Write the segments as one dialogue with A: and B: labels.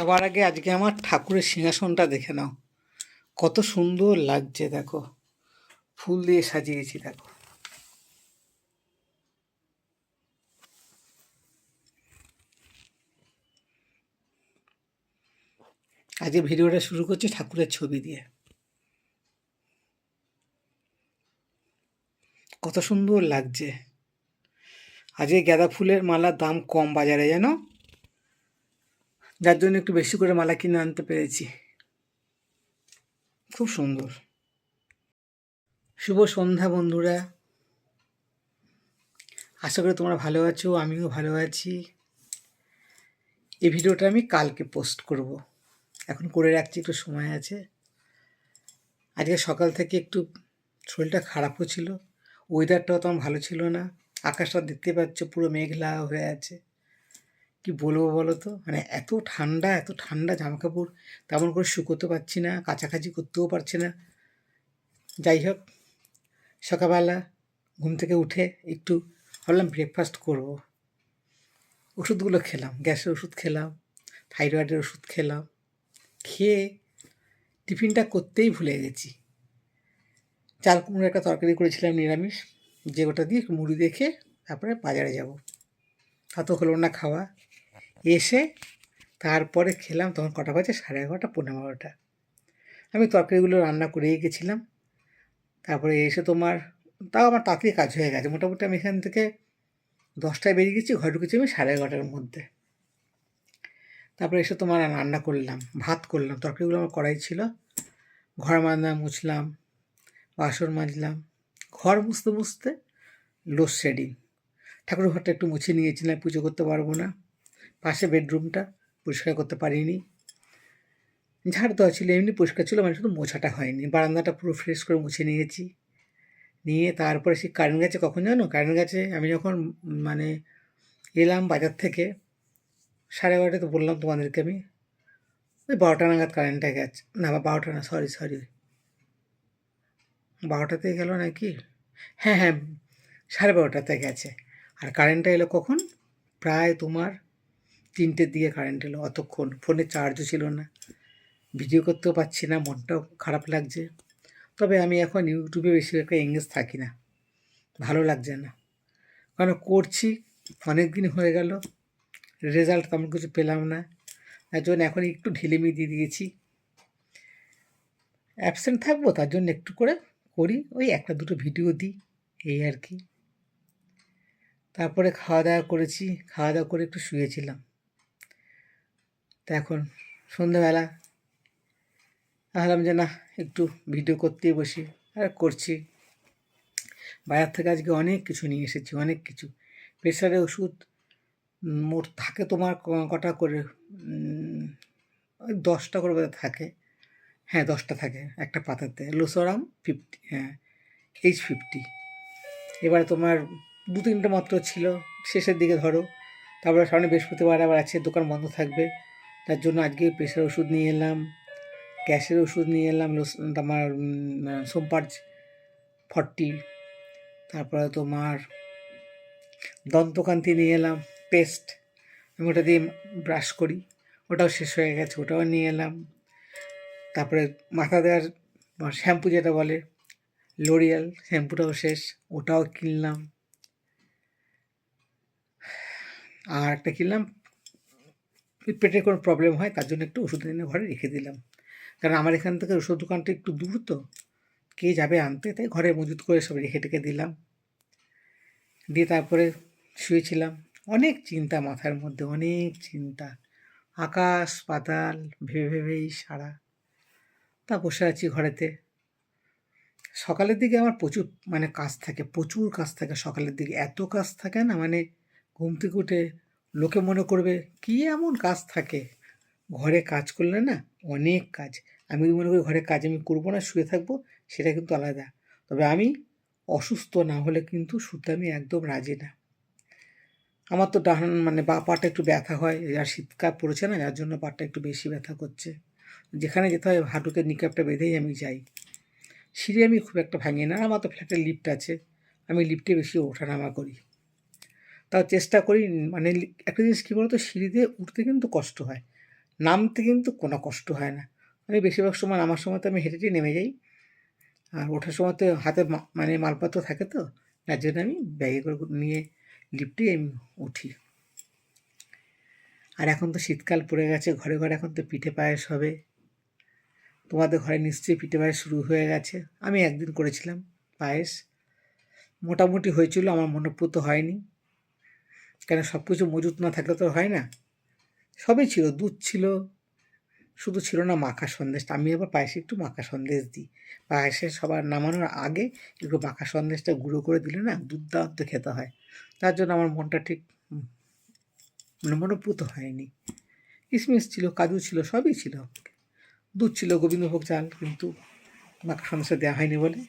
A: সবার আগে আজকে আমার ঠাকুরের সিংহাসনটা দেখে নাও। কত সুন্দর লাগছে, দেখো। ফুল দিয়ে সাজিয়েছি, দেখো। আজকে ভিডিওটা শুরু করছি ঠাকুরের ছবি দিয়ে। কত সুন্দর লাগছে। আজকে গাঁদা ফুলের মালার দাম কম বাজারে, জানো? যার জন্য একটু বেশি করে মালা কিনে আনতে পেরেছি। খুব সুন্দর। শুভ সন্ধ্যা বন্ধুরা। আশা করি তোমরা ভালো আছো, আমিও ভালো আছি। এই ভিডিওটা আমি কালকে পোস্ট করব। এখন করে রাখছি, একটু সময় আছে। আজকে সকাল থেকে একটু শরীরটা খারাপও ছিল ওয়েদারটাও তেমন ভালো ছিল না। আকাশটা দেখতে পাচ্ছ পুরো মেঘলা হয়ে আছে। কি বলব বলো তো মানে এত ঠান্ডা এত ঠান্ডা জামা কাপড় তেমন করে শুকোতে পারছি না, কাছাকাছি করতেও পারছি না। যাই হোক, সকালবেলা ঘুম থেকে উঠে একটু ভাবলাম ব্রেকফাস্ট করব। ওষুধগুলো খেলাম, গ্যাসের ওষুধ খেলাম থাইরয়েডের ওষুধ খেলাম, খেয়ে টিফিনটা করতেই ভুলে গেছি। চাল কুমড়ো একটা তরকারি করেছিলাম নিরামিষ, যে ওটা দিয়ে মুড়ি দেখে তারপরে বাজারে যাব। তা তো হলো না খাওয়া। এসে তারপরে খেলাম, তখন কটা বাজে? সাড়ে এগারোটা পনেরো বারোটা আমি তরকারিগুলো রান্না করেই গেছিলাম। তারপরে এসে তোমার, তাও আমার তাড়াতাড়ি কাজ হয়ে গেছে। মোটামুটি আমি এখান থেকে দশটায় বেরিয়ে গেছি, ঘরে ঢুকেছি আমি সাড়ে এগারোটার মধ্যে। তারপরে এসে তোমার রান্না করলাম, ভাত করলাম। তরকারিগুলো আমার কড়াই ছিল। ঘর মাজলাম মুছলাম, বাসন মাজলাম। ঘর মুছতে মুছতে লোডশেডিং। ঠাকুর ঘরটা একটু মুছে নিয়েছিলাম, পুজো করতে পারব না। পাশে বেডরুমটা পরিষ্কার করতে পারিনি। ঝাড় দেওয়া ছিল, এমনি পরিষ্কার ছিল মানে শুধু মোছাটা হয়নি। বারান্দাটা পুরো ফ্রেশ করে মুছে নিয়েছি। নিয়ে তারপরে সেই কারেন্ট গাছে কখন জানো? কারেন্ট গাছে আমি যখন মানে এলাম বাজার থেকে, সাড়ে বারোটায় তো বললাম তোমাদেরকে আমি, ওই বারোটা নাগাদ কারেন্টটা গেছে। না, বা বারোটা না সরি সরি বারোটাতে গেল নাকি? হ্যাঁ হ্যাঁ সাড়ে বারোটাতে গেছে। আর কারেন্টটা এলো কখন? প্রায় তোমার তিনটের দিকে কারেন্ট এলো। অতক্ষণ ফোনে চার্জও ছিল না। ভিডিও করতেও পারছি না, মনটাও খারাপ লাগছে। তবে আমি এখন ইউটিউবে বেশি একটা এঙ্গেজ থাকি না। ভালো লাগছে না। কারণ করছি? অনেক দিন হয়ে গেল। রেজাল্ট তেমন কিছু পেলাম না। তার জন্য এখন একটু ঢিলেমি দিয়ে দিয়েছি। অ্যাবসেন্ট থাকব, তার জন্য একটু করে করি। ওই একটা দুটো ভিডিও দিই, এই আর কি। তারপরে খাওয়া দাওয়া করেছি। খাওয়া দাওয়া করে একটু শুয়েছিলাম। তা এখন সন্ধ্যাবেলা ভাবলাম যে না, একটু ভিডিও করতেই বসি আর করছি। বাজার থেকে আজকে অনেক কিছু নিয়ে এসেছি, অনেক কিছু। প্রেশারের ওষুধ মোট থাকে তোমার কটা করে? ওই দশটা করে থাকে। হ্যাঁ দশটা থাকে একটা পাতাতে। লোসোরাম ফিফটি হ্যাঁ এইচ ফিফটি এবারে তোমার দু তিনটে মাত্র ছিল, শেষের দিকে ধরো। তারপরে সামনে বৃহস্পতিবার আবার আছে, দোকান বন্ধ থাকবে। তার জন্য আজকে প্রেশার ওষুধ নিয়ে এলাম, গ্যাসের ওষুধ নিয়ে এলাম তোমার সোমপার্জ ফর্টি তারপরে তোমার দন্তকান্তি নিয়ে এলাম পেস্ট আমি ওটা দিয়ে ব্রাশ করি, ওটাও শেষ হয়ে গেছে, ওটাও নিয়ে এলাম, তারপরে মাথা দেওয়ার শ্যাম্পু যেটা বলে লোরিয়াল শ্যাম্পুটাও শেষ, ওটাও কিনলাম, আর একটা কিনলাম ওই পেটের কোনো প্রবলেম হয়, তার জন্য একটু ওষুধ এনে ঘরে রেখে দিলাম। কারণ আমার এখান থেকে ওষুধ দোকানটা একটু দূর তো। কে যাবে আনতে? তাই ঘরে মজুত করে সব রেখে টেখে দিলাম। দিয়ে তারপরে শুয়েছিলাম। অনেক চিন্তা মাথার মধ্যে, অনেক চিন্তা। আকাশ পাতাল ভেবে ভেবেই সারা। তা বসে আছি ঘরেতে। সকালের দিকে আমার প্রচুর মানে কাজ থাকে, প্রচুর কাজ থাকে সকালের দিকে। এত কাজ থাকে না মানে ঘুম থেকে উঠে লোকে মনে করবে, কী এমন কাজ থাকে? ঘরে কাজ করলে না অনেক কাজ। আমি মনে করি ঘরে কাজ আমি করব না, শুয়ে থাকব, সেটা কিন্তু আলাদা। তবে আমি অসুস্থ না হলে কিন্তু শুতে আমি একদম রাজি না। আমার তো ডান মানে বা পাটা একটু ব্যথা হয়, আর শীতকাল পড়েছে না, যার জন্য পাটা একটু বেশি ব্যথা করছে। যেখানে যেতে হয় হাঁটুতে নিকাপটা বেঁধেই আমি যাই। সিঁড়ি আমি খুব একটা ভাঙি না আমার তো ফ্ল্যাটে লিফট আছে। আমি লিফটে বেশি ওঠানামা করি। তাও চেষ্টা করি মানে একটা জিনিস কী বলতো? সিঁড়িতে উঠতে কিন্তু কষ্ট হয়। নামতে কিন্তু কোনো কষ্ট হয় না। আমি বেশিরভাগ সময় নামার সময় তো আমি হেঁটে হেঁটে নেমে যাই। আর ওঠার সময় তো হাতে মানে মালপত্র থাকে তো যার জন্য আমি ব্যাগে করে নিয়ে লিফটে আমি উঠি। আর এখন তো শীতকাল পড়ে গেছে, ঘরে ঘরে এখন তো পিঠে পায়েস হবে। তোমাদের ঘরে নিশ্চয়ই পিঠে পায়েস শুরু হয়ে গেছে। আমি একদিন করেছিলাম পায়েস। মোটামুটি হয়েছিল, আমার মনোপুত হয়নি। কেন সব কিছু মজুত না থাকলে তো হয় না? সবই ছিল, দুধ ছিল, শুধু ছিল না মাখা সন্দেশটা আমি আবার পায়েসে একটু মাখা সন্দেশ দিই। পায়েসে সবার নামানোর আগে একটু মাখা সন্দেশটা গুঁড়ো করে দিলে না দুধ দুর্দান্ত খেতে হয়। তার জন্য আমার মনটা ঠিক মানে মনোপুত হয়নি। কিশমিশ ছিল, কাজু ছিল, সবই ছিল দুধ ছিল, গোবিন্দভোগ চাল, কিন্তু মাখা সন্দেশটা দেওয়া হয়নি বলে।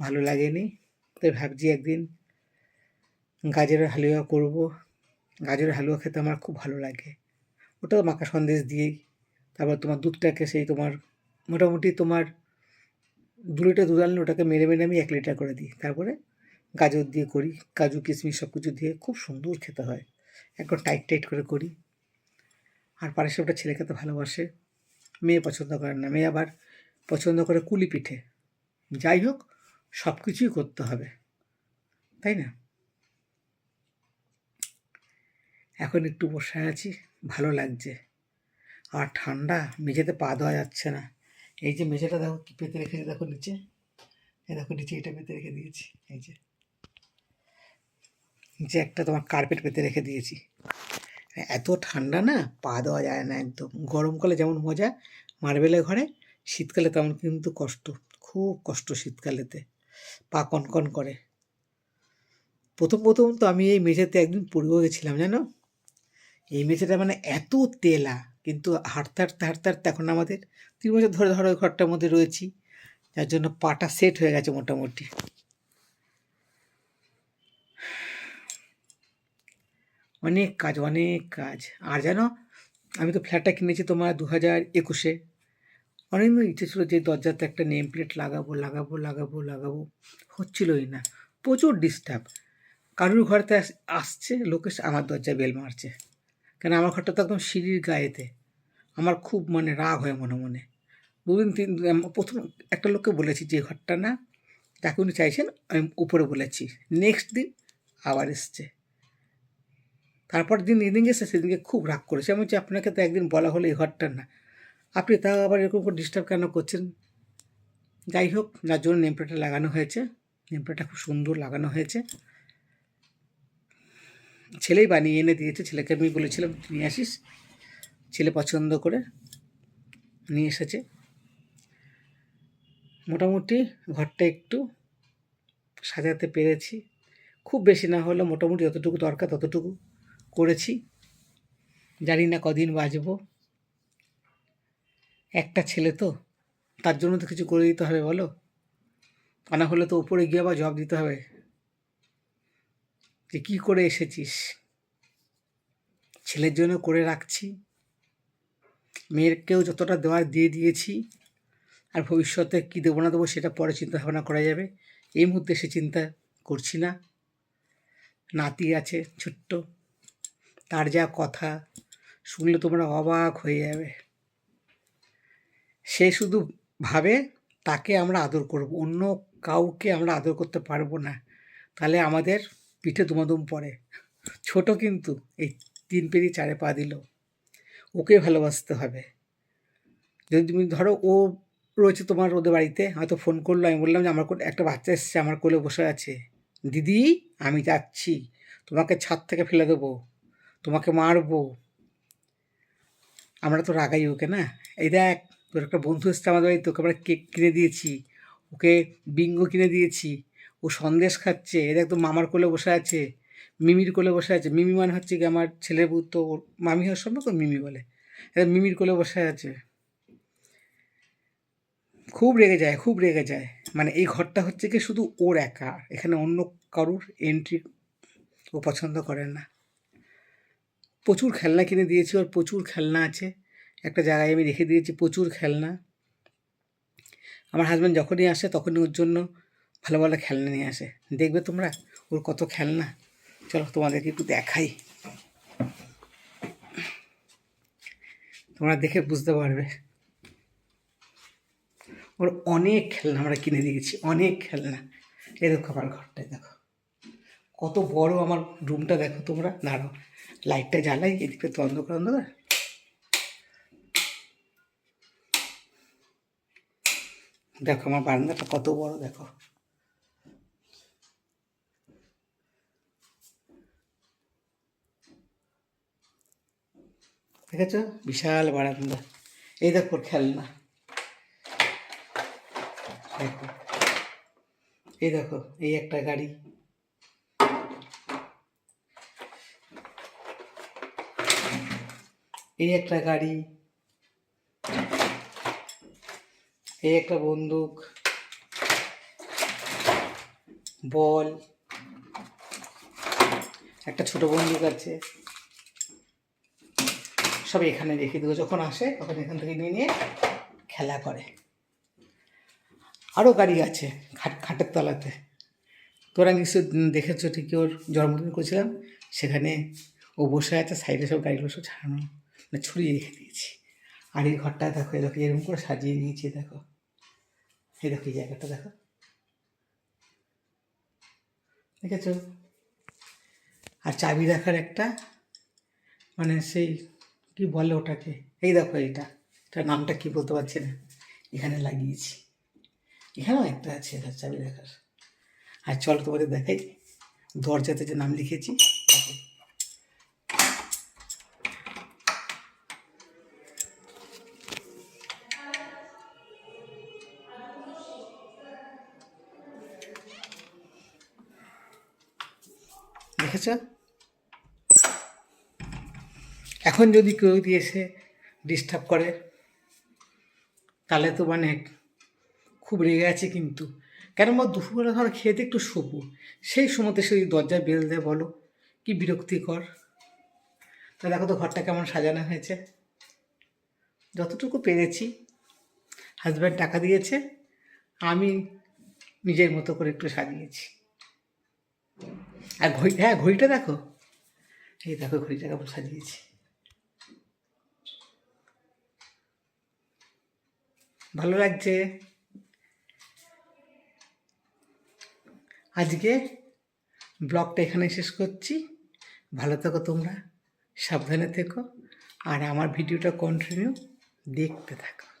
A: ভালো লাগেনি। তাই ভাবছি একদিন গাজরের হালুয়া করব। গাজরের হালুয়া খেতে আমার খুব ভালো লাগে। ওটাও মাখা সন্দেশ দিয়েই। তারপর তোমার দুধটাকে সেই তোমার মোটামুটি তোমার দু লিটার দুধ আনলে ওটাকে মেরে মেরে আমি এক লিটার করে দিই। তারপরে গাজর দিয়ে করি। কাজু, কিশমিশ সব কিছু দিয়ে খুব সুন্দর খেতে হয়। একদম টাইট টাইট করে করি। আর পাশে ওটা ছেলে খেতে ভালোবাসে। মেয়ে পছন্দ করে না। মেয়ে আবার পছন্দ করে কুলি পিঠে। যাই হোক সব কিছুই করতে হবে। তাই না? এখন একটু বসে আছি, ভালো লাগছে। আর ঠান্ডা, মেঝেতে পা দেওয়া যাচ্ছে না। এই যে মেঝেটা দেখো, কি পেতে রেখেছি দেখো নিচে। এই দেখো নিচে এটা পেতে রেখে দিয়েছি, এই যে। নিচে একটা তোমার কার্পেট পেতে রেখে দিয়েছি। এত ঠান্ডা না, পা দেওয়া যায় না একদম। গরমকালে যেমন মজা, মার্বেলের ঘরে শীতকালে তেমন কিন্তু কষ্ট, খুব কষ্ট শীতকালেতে, পা কনকন করে। প্রথম প্রথম তো আমি এই মেঝেতে একদিন পড়েও গেছিলাম, জানো? এই মেঝেটা মানে এত তেলা, কিন্তু হাঁটতে হাঁটতে হাঁটতে হাঁটতে এখন আমাদের তিন বছর ধরে ধরো ঘরটার মধ্যে রয়েছি, যার জন্য পাটা সেট হয়ে গেছে মোটামুটি। অনেক কাজ অনেক কাজ। আর জানো, আমি তো ফ্ল্যাটটা কিনেছি তোমার দু হাজার একুশে অনেকদিন ইচ্ছে ছিল যে দরজাতে একটা নেম প্লেট লাগাবো লাগাবো লাগাবো লাগাবো। হচ্ছিলই না। প্রচুর ডিস্টার্ব কারুর ঘরেতে আস- আসছে লোকে আমার দরজায় বেল মারছে। কেন আমার ঘরটা তো একদম সিঁড়ির গায়েতে। আমার খুব মানে রাগ হয় মনে মনে। দুদিন তিন প্রথম একটা লোককে বলেছি যে ঘরটা না, তাকে উনি চাইছেন, আমি উপরে বলেছি। নেক্সট দিন আবার এসছে। তারপর দিন যেদিন গেছে সেদিনকে খুব রাগ করেছে। আমি বলছি, আপনাকে তো একদিন বলা হলো এই ঘরটা না। আপনি তাও আবার এরকম করে ডিস্টার্ব কেন করছেন? যাই হোক, যার জন্য নেমপ্লেটটা লাগানো হয়েছে। নেমপ্লেটটা খুব সুন্দর লাগানো হয়েছে। ছেলেই বানিয়ে এনে দিয়েছে, ছেলেকে আমি বলেছিলাম নিয়ে আসিস। ছেলে পছন্দ করে নিয়ে এসেছে। মোটামুটি ঘরটা একটু সাজাতে পেরেছি। খুব বেশি না হলে মোটামুটি যতটুকু দরকার ততটুকু করেছি। জানি না কদিন বাঁচবো। একটা ছেলে তো, তার জন্য তো কিছু করে দিতে হবে বলো? তা না হলে তো উপরে গিয়ে আবার জবাব দিতে হবে। যে কী করে এসেছিস? ছেলের জন্য করে রাখছি। মেয়েরকেও যতটা দেওয়ার দিয়ে দিয়েছি। আর ভবিষ্যতে কী দেবো না দেবো সেটা পরে চিন্তা ভাবনা করা যাবে। এই মুহূর্তে সে চিন্তা করছি না। নাতি আছে, ছোট্ট। তার যা কথা শুনলে তোমরা অবাক হয়ে যাবে। সে শুধু ভাবে, তাকে আমরা আদর করব। অন্য কাউকে আমরা আদর করতে পারব না। তাহলে আমাদের পিঠে দুমাদুম পড়ে। ছোট কিন্তু এই তিন পেরি চারে পা দিল। ওকে ভালোবাসতে হবে। যদি তুমি ধরো ও রয়েছে তোমার ওদের বাড়িতে, হয়তো ফোন করল, আমি বললাম যে আমার একটা বাচ্চা এসছে আমার কোলে বসে আছে। দিদি, আমি যাচ্ছি। তোমাকে ছাদ থেকে ফেলে দেবো। তোমাকে মারবো। আমরা তো রাগাই ওকে, না? এই দেখ, তোর একটা বন্ধু এসছে আমাদের বাড়িতে ওকে আমরা কেক কিনে দিয়েছি। ওকে বিঙ্গো কিনে দিয়েছি। ও সন্দেশ খাচ্ছে এ দেখ তো মামার কোলে বসে আছে, মিমির কোলে বসে আছে, মিমি মানে হচ্ছে কি আমার ছেলের বউ তো ওর মামি হওয়ার তো মিমি বলে এবার মিমির কোলে বসে আছে। খুব রেগে যায়, খুব রেগে যায় মানে এই ঘরটা হচ্ছে কি শুধু ওর একা, এখানে অন্য কারুর এন্ট্রি ও পছন্দ করেন না। প্রচুর খেলনা কিনে দিয়েছি, ওর প্রচুর খেলনা আছে, একটা জায়গায় আমি রেখে দিয়েছি প্রচুর খেলনা। আমার হাজব্যান্ড যখনই আসে তখনই ওর জন্য ভালো ভালো খেলনা নিয়ে আসে। দেখবে তোমরা? ওর কত খেলনা। চলো তোমাদেরকে একটু দেখাই। তোমরা দেখে বুঝতে পারবে। ওর অনেক খেলনা আমরা কিনে দিয়েছি। অনেক খেলনা। এই দেখো আমার ঘরটায়, দেখো। কত বড় আমার রুমটা দেখো তোমরা। দাঁড়ো লাইটটা জ্বালাই, এদিকে তো অন্ধকার অন্ধকার। দেখো আমার বারান্দাটা কত বড়, দেখো। দেখেছ? বিশাল বারান্দা এই দেখো খেলনা। দেখো। এই দেখো, এই একটা গাড়ি। এই একটা গাড়ি। এই একটা বন্দুক। বল। একটা ছোট বন্দুক আছে। সব এখানে রেখে দেবো। যখন আসে, তখন এখান থেকে নিয়ে নিয়ে খেলা করে। আরও গাড়ি আছে খাট খাটের তলাতে। তোরা নিশ্চয় দেখেছ ঠিকই ওর জন্মদিন করেছিলাম। সেখানে ও বসে আছে, সাইডে সব গাড়িগুলো সব ছাড়ানো মানে ছড়িয়ে রেখে দিয়েছি। আর এই ঘরটা দেখো দেখো, এরকম করে সাজিয়ে নিয়েছি, দেখো। দেখো, এই জায়গাটা দেখো। দেখেছ? আর চাবি রাখার একটা মানে সেই কি বলে ওটাকে? এই দেখো এইটা এটার নামটা কি বলতে পারছি না। এখানে লাগিয়েছি। এখানেও একটা আছে, এটা চাবি রাখার আর চল তোমাদের দেখাই। দরজাতে যে নাম লিখেছি, দেখো। দেখেছ? এখন যদি কেউ যদি এসে ডিস্টার্ব করে, তাহলে তো মানে খুব রেগে আছে কিন্তু। কেন বা দুপুরবেলা ধর খেতে একটু শোবো সেই সময়তে সে যদি দরজায় বেল দেয়, বলো, কি বিরক্তিকর? তা দেখো তো ঘরটা কেমন সাজানো হয়েছে। যতটুকু পেরেছি হাজব্যান্ড টাকা দিয়েছে, আমি নিজের মতো করে একটু সাজিয়েছি। আর ঘড়ি হ্যাঁ ঘড়িটা দেখো। এই দেখো ঘড়িটা কেমন সাজিয়েছি। ভালো লাগছে। আজকে ব্লগটা এখানে শেষ করছি। ভালো থেকো তোমরা, সাবধানে থেকো, আর আমার ভিডিওটা কন্টিনিউ দেখতে থাকো।